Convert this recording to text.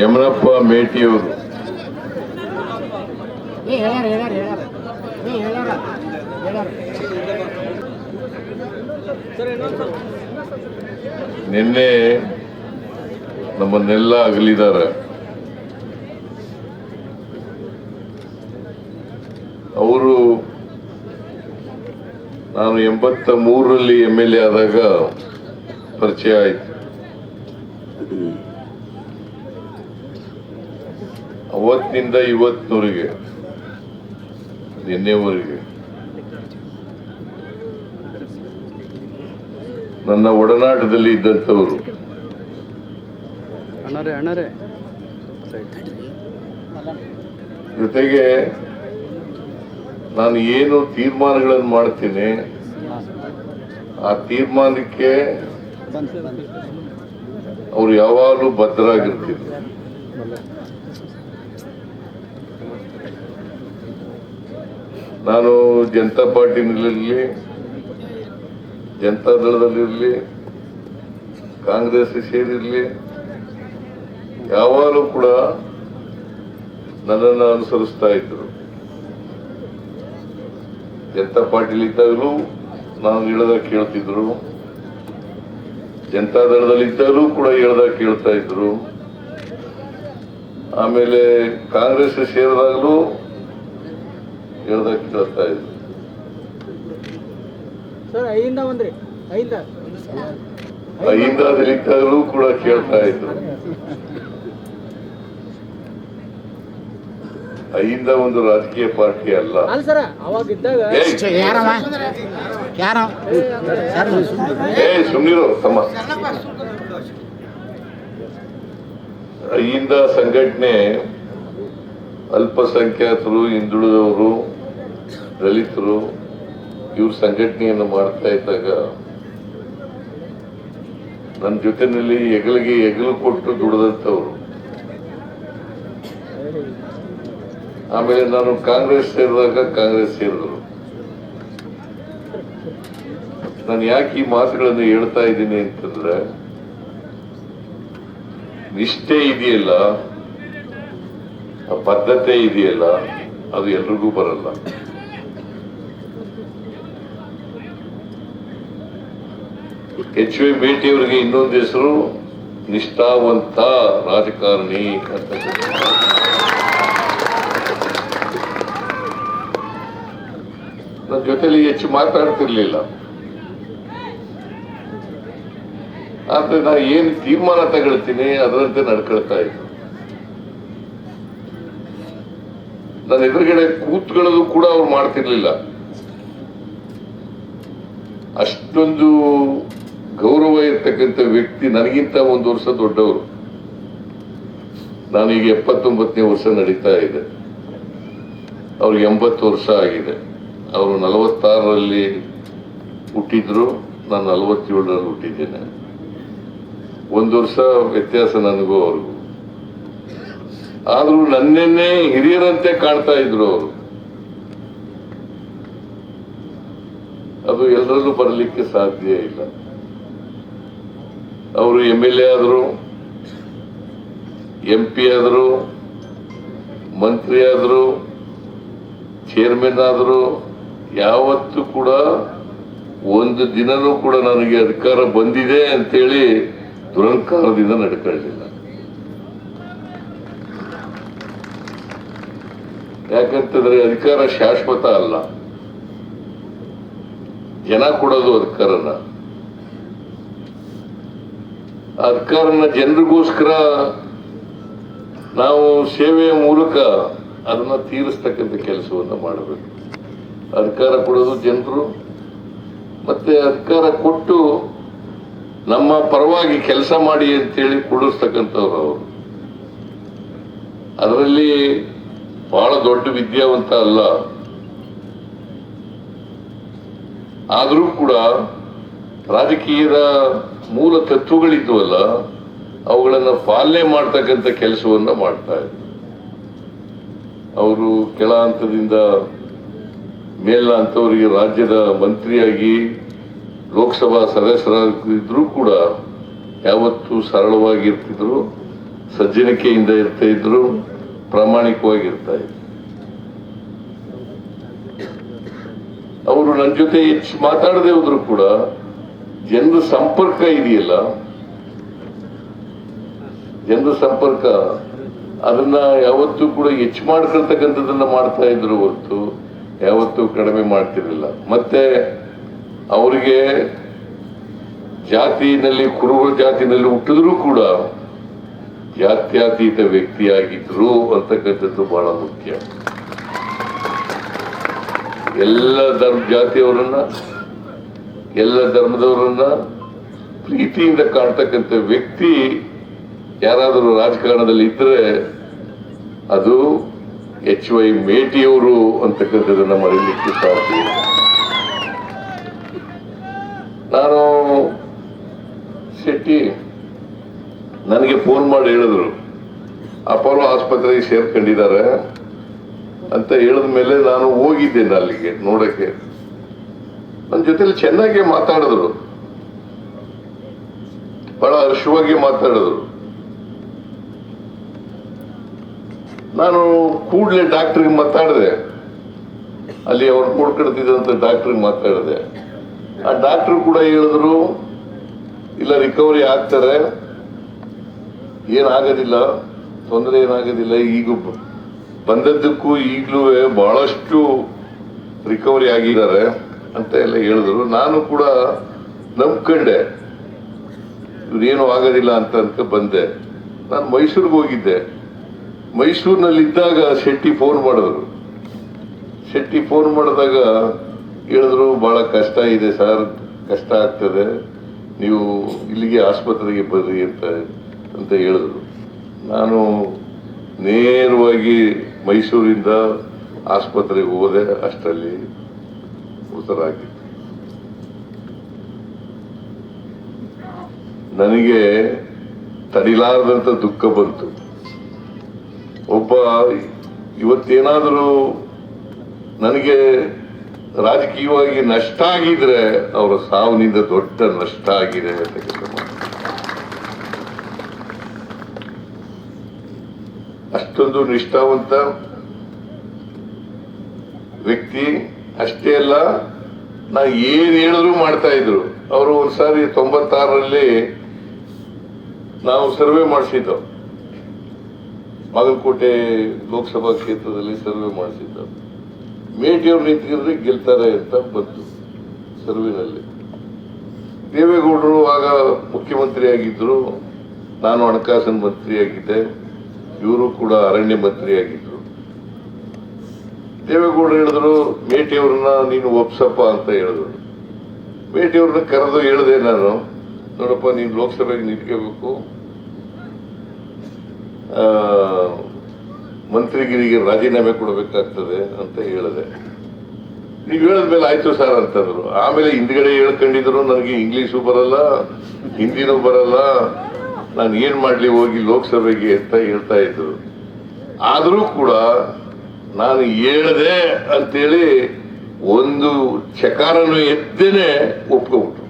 ಯಮನಪ್ಪ ಮೇಟಿಯವರು. ನಿನ್ನೆ ನಮ್ಮನ್ನೆಲ್ಲ ಅಗಲಿದ್ದಾರೆ. ಅವರು ನಾನು ಎಂಬತ್ತ ಮೂರರಲ್ಲಿ ಎಂ ಎಲ್ ಎ ಆದಾಗ ಪರಿಚಯ ಆಯ್ತು. ಅವತ್ತಿನಿಂದ ಇವತ್ತಿನವರೆಗೆ ನಿನ್ನೆವರೆಗೆ ನನ್ನ ಒಡನಾಟದಲ್ಲಿ ಇದ್ದಂಥವರು. ಜೊತೆಗೆ ನಾನು ಏನು ತೀರ್ಮಾನಗಳನ್ನು ಮಾಡ್ತೀನಿ ಆ ತೀರ್ಮಾನಕ್ಕೆ ಅವ್ರು ಯಾವಾಗಲೂ ಬದ್ಧರಾಗಿರ್ತಿದ್ರು ನಾನು ಜನತಾ ಪಾರ್ಟಿನಲ್ಲಿರಲಿ, ಜನತಾ ದಳದಲ್ಲಿರಲಿ ಕಾಂಗ್ರೆಸ್ ಸೇರಿರಲಿ, ಯಾವಾಗಲೂ ಕೂಡ ನನ್ನನ್ನು ಅನುಸರಿಸ್ತಾ ಇದ್ರು ಜನತಾ ಪಾರ್ಟಿಲಿ ಇದ್ದಾಗಲೂ ನಾನು ಹೇಳ್ದ ಕೇಳ್ತಿದ್ರು ಜನತಾ ದಳದಲ್ಲಿ ಇದ್ದಾಗಲೂ ಕೂಡ ಹೇಳ್ದ ಕೇಳ್ತಾ ಇದ್ರು ಆಮೇಲೆ ಕಾಂಗ್ರೆಸ್ ಸೇರಿದಾಗಲೂ ಹೇಳ್ದಕ್ಕೆ ಕೇಳ್ತಾ ಇದ್ರು ಐದ ಇದ್ದಾಗಲೂ ಕೂಡ ಕೇಳ್ತಾ ಇದ್ರು. ಅಹಿಂದ ಒಂದು ರಾಜಕೀಯ ಪಾರ್ಟಿ ಅಲ್ಲ. ಅಲ್ಲ ಸರ ಅವಾಗ ಇದ್ದಾಗ ಏಯ್, ಯಾರವ ಯಾರ? ಏ ಸುಮ್ನಿರು ತಮ್ಮ. ಅಹಿಂದ ಸಂಘಟನೆ ಅಲ್ಪಸಂಖ್ಯಾತರು, ಹಿಂದುಳಿದವರು, ದಲಿತರು, ಇವ್ರ ಸಂಘಟನೆಯನ್ನು ಮಾಡ್ತಾ ಇದ್ದಾಗ ನನ್ನ ಜೊತೆನಲ್ಲಿ ಹೆಗಲಿಗೆ ಹೆಗಲು ಕೊಟ್ಟು ದುಡಿದಂಥವ್ರು. ಆಮೇಲೆ ನಾನು ಕಾಂಗ್ರೆಸ್ ಸೇರಿದಾಗ ಕಾಂಗ್ರೆಸ್ ಸೇರಿದ್ರು. ನಾನು ಯಾಕೆ ಈ ಮಾತುಗಳನ್ನು ಹೇಳ್ತಾ ಇದ್ದೀನಿ ಅಂತಂದ್ರೆ ನಿಷ್ಠೆ ಇದೆಯಲ್ಲ ಬದ್ಧತೆ ಇದೆಯಲ್ಲ, ಅದು ಎಲ್ರಿಗೂ ಬರಲ್ಲ. ಎಚ್ ವಿ ಮೇಟಿಯವರಿಗೆ ಇನ್ನೊಂದು ಹೆಸರು, ನಿಷ್ಠಾವಂತ ರಾಜಕಾರಣಿ ಅಂತ ನನ್ನ ಜೊತೆಯಲ್ಲಿ ಹೆಚ್ಚು ಮಾತಾಡ್ತಿರ್ಲಿಲ್ಲ. ಆದ್ರೆ ನಾ ಏನ್ ತೀರ್ಮಾನ ತಗೊಳ್ತೀನಿ ಅದರಂತೆ ನಡ್ಕೊಳ್ತಾ ಇದ್ದೆ. ನನ್ನ ಎದುರುಗಡೆ ಕೂತ್ಕೊಳ್ಳೋದು ಕೂಡ ಅವ್ರು ಮಾಡ್ತಿರ್ಲಿಲ್ಲ. ಅಷ್ಟೊಂದು ಗೌರವ ಇರ್ತಕ್ಕಂಥ ವ್ಯಕ್ತಿ ನನಗಿಂತ ಒಂದು ವರ್ಷ ದೊಡ್ಡವರು. ನಾನೀಗ ಎಪ್ಪತ್ತೊಂಬತ್ತನೇ ವರ್ಷ ನಡೀತಾ ಇದೆ. ಅವ್ರು ಎಂಬತ್ತು ವರ್ಷ ಆಗಿದೆ. ಅವರು ನಲವತ್ತಾರರಲ್ಲಿ ಹುಟ್ಟಿದ್ರು. ನಾನು ನಲವತ್ತೇಳರಲ್ಲಿ ಹುಟ್ಟಿದ್ದೇನೆ. ಒಂದು ವರ್ಷ ವ್ಯತ್ಯಾಸ ನನಗೂ ಅವ್ರಿಗೂ. ಆದ್ರೂ ನನ್ನನ್ನೇ ಹಿರಿಯರಂತೆ ಕಾಣ್ತಾ ಇದ್ರು ಅವರು. ಅದು ಎಲ್ಲರಲ್ಲೂ ಬರಲಿಕ್ಕೆ ಸಾಧ್ಯ ಇಲ್ಲ. ಅವರು ಎಂ ಎಲ್ ಎ ಆದರು, ಎಂ ಪಿ ಆದರು, ಮಂತ್ರಿ ಆದರು, ಚೇರ್ಮನ್ ಆದರು, ಯಾವತ್ತೂ ಕೂಡ ಒಂದು ದಿನನೂ ಕೂಡ ನನಗೆ ಅಧಿಕಾರ ಬಂದಿದೆ ಅಂತೇಳಿ ದುರಂಕಾರದಿಂದ ನಡ್ಕೊಳ್ಳಲಿಲ್ಲ ಯಾಕಂತಂದ್ರೆ ಅಧಿಕಾರ ಶಾಶ್ವತ ಅಲ್ಲ. ಜನ ಕೊಡೋದು ಅಧಿಕಾರನ. ಅಧಿಕಾರನ ಜನರಿಗೋಸ್ಕರ ನಾವು ಸೇವೆಯ ಮೂಲಕ ಅದನ್ನ ತೀರಿಸ್ತಕ್ಕಂಥ ಕೆಲಸವನ್ನು ಮಾಡಬೇಕು. ಅಧಿಕಾರ ಕೊಡೋದು ಜನರು, ಮತ್ತೆ ಅಧಿಕಾರ ಕೊಟ್ಟು ನಮ್ಮ ಪರವಾಗಿ ಕೆಲಸ ಮಾಡಿ ಅಂತೇಳಿ ಕೊಡಿಸ್ತಕ್ಕಂಥವ್ರು ಅವರು. ಅದರಲ್ಲಿ ಬಹಳ ದೊಡ್ಡ ವಿದ್ಯಾವಂತ ಅಲ್ಲ. ಆದರೂ ಕೂಡ ರಾಜಕೀಯದ ಮೂಲ ತತ್ವಗಳಿದ್ವಲ್ಲ, ಅವುಗಳನ್ನು ಪಾಲನೆ ಮಾಡ್ತಕ್ಕಂಥ ಕೆಲಸವನ್ನ ಮಾಡ್ತಾ ಇದ್ರು. ಅವರು ಕೆಳ ಹಂತದಿಂದ ಮೇಲ ಹಂತವರಿಗೆ ರಾಜ್ಯದ ಮಂತ್ರಿಯಾಗಿ ಲೋಕಸಭಾ ಸದಸ್ಯರಾಗಿದ್ರು ಕೂಡ ಯಾವತ್ತೂ ಸರಳವಾಗಿರ್ತಿದ್ರು, ಸಜ್ಜನಿಕೆಯಿಂದ ಇರ್ತಾ ಇದ್ರು ಪ್ರಾಮಾಣಿಕವಾಗಿ ಇರ್ತಾ ಇದ್ರು. ಅವರು ನನ್ನ ಜೊತೆ ಹೆಚ್ಚು ಮಾತಾಡದೆ ಹೋದ್ರು ಕೂಡ ಜನರ ಸಂಪರ್ಕ ಇದೆಯಲ್ಲ, ಜನರ ಸಂಪರ್ಕ, ಅದನ್ನ ಯಾವತ್ತೂ ಕೂಡ ಹೆಚ್ಚು ಮಾಡ್ಕೊಳ್ತಕ್ಕಂಥದ್ದನ್ನ ಮಾಡ್ತಾ ಇದ್ರು ಹೊರತು ಯಾವತ್ತೂ ಕಡಿಮೆ ಮಾಡ್ತಿರ್ಲಿಲ್ಲ. ಮತ್ತೆ ಅವರಿಗೆ ಜಾತಿನಲ್ಲಿ, ಕುರುಬ ಜಾತಿನಲ್ಲಿ ಹುಟ್ಟಿದ್ರು ಕೂಡ ಜಾತ್ಯತೀತ ವ್ಯಕ್ತಿಯಾಗಿದ್ರು ಅಂತಕ್ಕಂಥದ್ದು ಬಹಳ ಮುಖ್ಯ ಎಲ್ಲ ಧರ್ಮ, ಜಾತಿಯವರನ್ನ, ಎಲ್ಲ ಧರ್ಮದವರನ್ನ ಪ್ರೀತಿಯಿಂದ ಕಾಣ್ತಕ್ಕಂಥ ವ್ಯಕ್ತಿ ಯಾರಾದರೂ ರಾಜಕಾರಣದಲ್ಲಿ ಇದ್ರೆ ಅದು ಎಚ್ ವೈ ಮೇಟಿಯವರು ಅಂತಕ್ಕಂಥದ್ದನ್ನ ಮರೀಲಿಕ್ಕೆ ಸಾಧ್ಯ. ನಾನು ಶೆಟ್ಟಿ ನನಗೆ ಫೋನ್ ಮಾಡಿ ಹೇಳಿದ್ರು, ಅಪೋಲೋ ಆಸ್ಪತ್ರೆಗೆ ಸೇರ್ಕೊಂಡಿದ್ದಾರೆ ಅಂತ ಹೇಳಿದ ಮೇಲೆ ನಾನು ಹೋಗಿದ್ದೇನೆ ಅಲ್ಲಿಗೆ ನೋಡಕ್ಕೆ. ನನ್ನ ಜೊತೆಲಿ ಚೆನ್ನಾಗಿ ಮಾತಾಡಿದ್ರು. ಬಹಳ ಹರ್ಷವಾಗಿ ಮಾತಾಡಿದ್ರು. ನಾನು ಕೂಡಲೇ ಡಾಕ್ಟ್ರಿಗೆ ಮಾತಾಡಿದೆ. ಅಲ್ಲಿ ಅವ್ರು ನೋಡ್ಕೊಳ್ತಿದ್ದಂತ ಡಾಕ್ಟ್ರಿಗೆ ಮಾತಾಡಿದೆ. ಆ ಡಾಕ್ಟರ್ ಕೂಡ ಹೇಳಿದ್ರು, ಇಲ್ಲ ರಿಕವರಿ ಆಗ್ತಾರೆ. ಏನಾಗೋದಿಲ್ಲ, ತೊಂದರೆ ಏನಾಗೋದಿಲ್ಲ, ಈಗ ಬಂದದ್ದಕ್ಕೂ ಈಗಲೂ ಬಹಳಷ್ಟು ರಿಕವರಿ ಆಗಿದ್ದಾರೆ, ಅಂತ ಎಲ್ಲ ಹೇಳಿದ್ರು. ನಾನು ಕೂಡ ನಂಬ್ಕೊಂಡೆ. ಇವ್ರೇನು ಆಗೋದಿಲ್ಲ ಅಂತ ಅಂತ ಬಂದೆ. ನಾನು ಮೈಸೂರಿಗೆ ಹೋಗಿದ್ದೆ. ಮೈಸೂರಿನಲ್ಲಿದ್ದಾಗ ಶೆಟ್ಟಿ ಫೋನ್ ಮಾಡಿದ್ರು. ಶೆಟ್ಟಿ ಫೋನ್ ಮಾಡಿದಾಗ ಹೇಳಿದ್ರು, ಬಹಳ ಕಷ್ಟ ಇದೆ ಸರ್, ಕಷ್ಟ ಆಗ್ತದೆ, ನೀವು ಇಲ್ಲಿಗೆ ಆಸ್ಪತ್ರೆಗೆ ಬರ್ರಿ ಅಂತ ಅಂತ ಹೇಳಿದ್ರು. ನಾನು ನೇರವಾಗಿ ಮೈಸೂರಿಂದ ಆಸ್ಪತ್ರೆಗೆ ಹೋದೆ, ಅಷ್ಟರಲ್ಲಿ ಮೃತರಾಗಿತ್ತು ನನಗೆ ತಡಿಲಾರದಂತ ದುಃಖ ಬಂತು. ಒಬ್ಬ, ಇವತ್ತೇನಾದರೂ ನನಗೆ ರಾಜಕೀಯವಾಗಿ ನಷ್ಟ ಆಗಿದ್ರೆ ಅವರ ಸಾವಿನಿಂದ ದೊಡ್ಡ ನಷ್ಟ ಆಗಿದೆ ಅಂತ ಕೆಲಸ ಅಷ್ಟೊಂದು ನಿಷ್ಠಾವಂತ ವ್ಯಕ್ತಿ ಅಷ್ಟೇ ಅಲ್ಲ, ನಾ ಏನ್ ಹೇಳಿದ್ರು ಮಾಡ್ತಾ ಇದ್ರು. ಅವರು ಒಂದ್ಸಾರಿ ತೊಂಬತ್ತಾರರಲ್ಲಿ ನಾವು ಸರ್ವೆ ಮಾಡಿಸಿದ್ದವು. ಬಾಗಲಕೋಟೆ ಲೋಕಸಭಾ ಕ್ಷೇತ್ರದಲ್ಲಿ ಸರ್ವೆ ಮಾಡಿಸಿದ್ದು ಮೇಟಿಯವ್ರು ನಿಂತ್ಕೊಂಡ್ರೆ ಗೆಲ್ತಾರೆ ಅಂತ ಬಂತು ಸರ್ವಿನಲ್ಲಿ. ದೇವೇಗೌಡರು ಆಗ ಮುಖ್ಯಮಂತ್ರಿ ಆಗಿದ್ರು ನಾನು ಹಣಕಾಸಿನ ಮಂತ್ರಿ ಆಗಿದ್ದೆ ಇವರು ಕೂಡ ಅರಣ್ಯ ಮಂತ್ರಿ ಆಗಿದ್ರು ದೇವೇಗೌಡರು ಹೇಳಿದ್ರು ಮೇಟಿಯವ್ರನ್ನ ನೀನು ಒಪ್ಸಪ್ಪ ಅಂತ ಹೇಳಿದ್ರು. ಮೇಟಿಯವ್ರನ್ನ ಕರೆದು ಹೇಳಿದೆ ನಾನು, ನೋಡಪ್ಪ ನೀನು ಲೋಕಸಭೆಗೆ ನಿಂತ್ಕೋಬೇಕು. ಮಂತ್ರಿಗಿರಿಗೆ ರಾಜೀನಾಮೆ ಕೊಡಬೇಕಾಗ್ತದೆ ಅಂತ ಹೇಳಿದೆ. ನೀವು ಹೇಳಿದ್ಮೇಲೆ ಆಯ್ತು ಸರ್ ಅಂತಂದ್ರು. ಆಮೇಲೆ ಹಿಂದ್ಗಡೆ ಹೇಳ್ಕೊಂಡಿದ್ರು, ನನಗೆ ಇಂಗ್ಲೀಷು ಬರಲ್ಲ, ಹಿಂದಿನೂ ಬರಲ್ಲ, ನಾನು ಏನ್ ಮಾಡ್ಲಿ ಹೋಗಿ ಲೋಕಸಭೆಗೆ ಅಂತ ಹೇಳ್ತಾ ಇದ್ರು. ಆದರೂ ಕೂಡ ನಾನು ಹೇಳ್ದೆ ಅಂತೇಳಿ ಒಂದು ಚಕಾರನು ಎದ್ದೇನೆ ಒಪ್ಕೊಂಡ್ಬಿಟ್ರು.